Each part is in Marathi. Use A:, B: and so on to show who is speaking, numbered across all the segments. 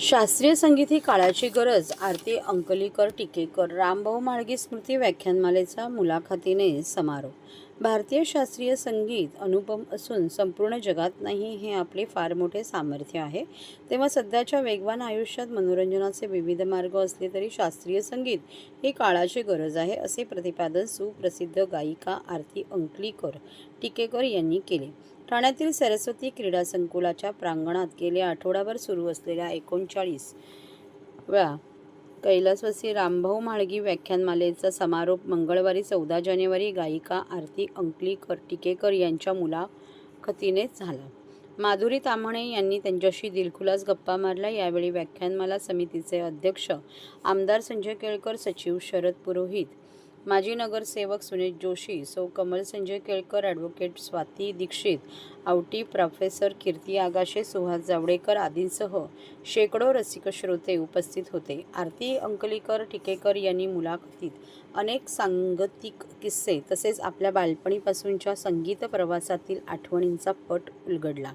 A: शास्त्रीय संगीत ही काळाची गरज आरती अंकलीकर टिकेकर रामभाऊ म्हाळगी स्मृती व्याख्यानमालेचा मुलाखतीने समारोप. भारतीय शास्त्रीय संगीत अनुपम असून संपूर्ण जगात नाही हे आपले फार मोठे सामर्थ्य आहे. तेव्हा सध्याच्या वेगवान आयुष्यात मनोरंजनाचे विविध मार्ग असले तरी शास्त्रीय संगीत ही काळाची गरज आहे असे प्रतिपादन सुप्रसिद्ध गायिका आरती अंकलीकर टिकेकर यांनी केले. ठाण्यातील सरस्वती क्रीडा संकुलाच्या प्रांगणात गेल्या आठवडाभर सुरू असलेल्या एकोणचाळीस वेळा कैलासवासी रामभाऊ म्हाळगी व्याख्यानमालेचा समारोप मंगळवारी चौदा जानेवारी गायिका आरती अंकलीकर टिकेकर यांच्या मुलाखतीने झाला. माधुरी ताम्हणे यांनी त्यांच्याशी दिलखुलास गप्पा मारल्या. यावेळी व्याख्यानमाला समितीचे अध्यक्ष आमदार संजय केळकर सचिव शरद पुरोहित माजी नगरसेवक सुनील जोशी सौ कमल संजय केळकर ॲडव्होकेट स्वाती दीक्षित आवटी प्रोफेसर कीर्ती आगाशे सुहास जावडेकर आदींसह शेकडो रसिक श्रोते उपस्थित होते. आरती अंकलीकर टिकेकर यांनी मुलाखतीत अनेक सांगतिक किस्से तसेच आपल्या बालपणीपासूनच्या संगीत प्रवासातील आठवणींचा पट उलगडला.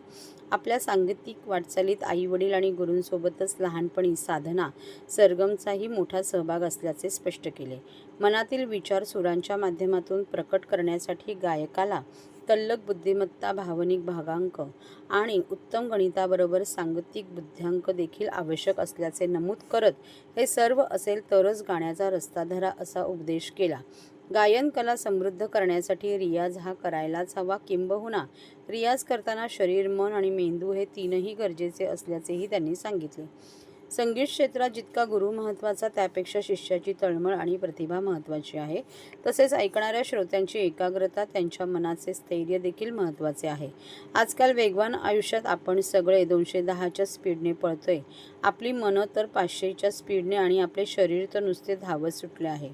A: आपल्या सांगतिक वाटचालीत आई वडील आणि गुरूंसोबतच लहानपणी साधना सरगमचाही मोठा सहभाग असल्याचे स्पष्ट केले. मनातील विचार सुरांच्या माध्यमातून प्रकट करण्यासाठी गायकाला तल्लक बुद्धिमत्ता भावनिक भागांक आणि उत्तम गणिताबरोबर सांगतिक बुद्ध्यांक देखील आवश्यक असल्याचे नमूद करत हे सर्व असेल तरच गाण्याचा रस्ता धरा असा उपदेश केला. गायन कला समृद्ध करण्यासाठी रियाज हा करायलाच हवा किंबहुना रियाज करताना शरीर मन आणि मेंदू हे तीनही गरजेचे असल्याचेही त्यांनी सांगितले. संगीत क्षेत्रात जितका गुरु महत्त्वाचा त्यापेक्षा शिष्याची तळमळ आणि प्रतिभा महत्त्वाची आहे. तसेच ऐकणाऱ्या श्रोत्यांची एकाग्रता त्यांच्या मनाचे स्थैर्य देखील महत्त्वाचे आहे. आजकाल वेगवान आयुष्यात आपण सगळे दोनशे दहाच्या स्पीडने पळतोय. आपली मनं तर पाचशेच्या स्पीडने आणि आपले शरीर तर नुसते धावत सुटले आहे.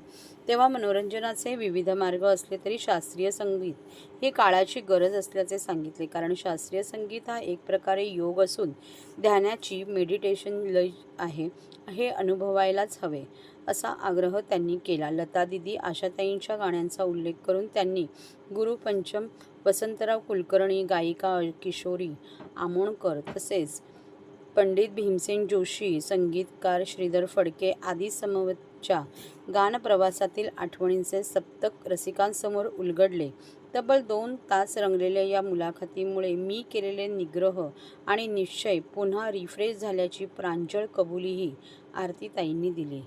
A: तेव्हा मनोरंजनाचे विविध मार्ग असले तरी शास्त्रीय संगीत ही काळाची गरज असल्याचे सांगितले. कारण शास्त्रीय संगीत हा एक प्रकारे योग असून ध्यानाची मेडिटेशन लय आहे. हे अनुभवायलाच हवे असा आग्रह त्यांनी केला. लता दिदी आशाताईंच्या गाण्यांचा उल्लेख करून त्यांनी गुरुपंचम वसंतराव कुलकर्णी गायिका किशोरी आमोणकर तसेच पंडित भीमसेन जोशी संगीतकार श्रीधर फडके आदी समवेतच्या गानप्रवासातील आठवणींचे सप्तक रसिकांसमोर उलगडले. तब्बल दोन तास रंगलेल्या या मुलाखतीमुळे मी केलेले निग्रह आणि निश्चय पुन्हा रिफ्रेश झाल्याची प्रांजळ कबुलीही आरतीताईंनी दिली.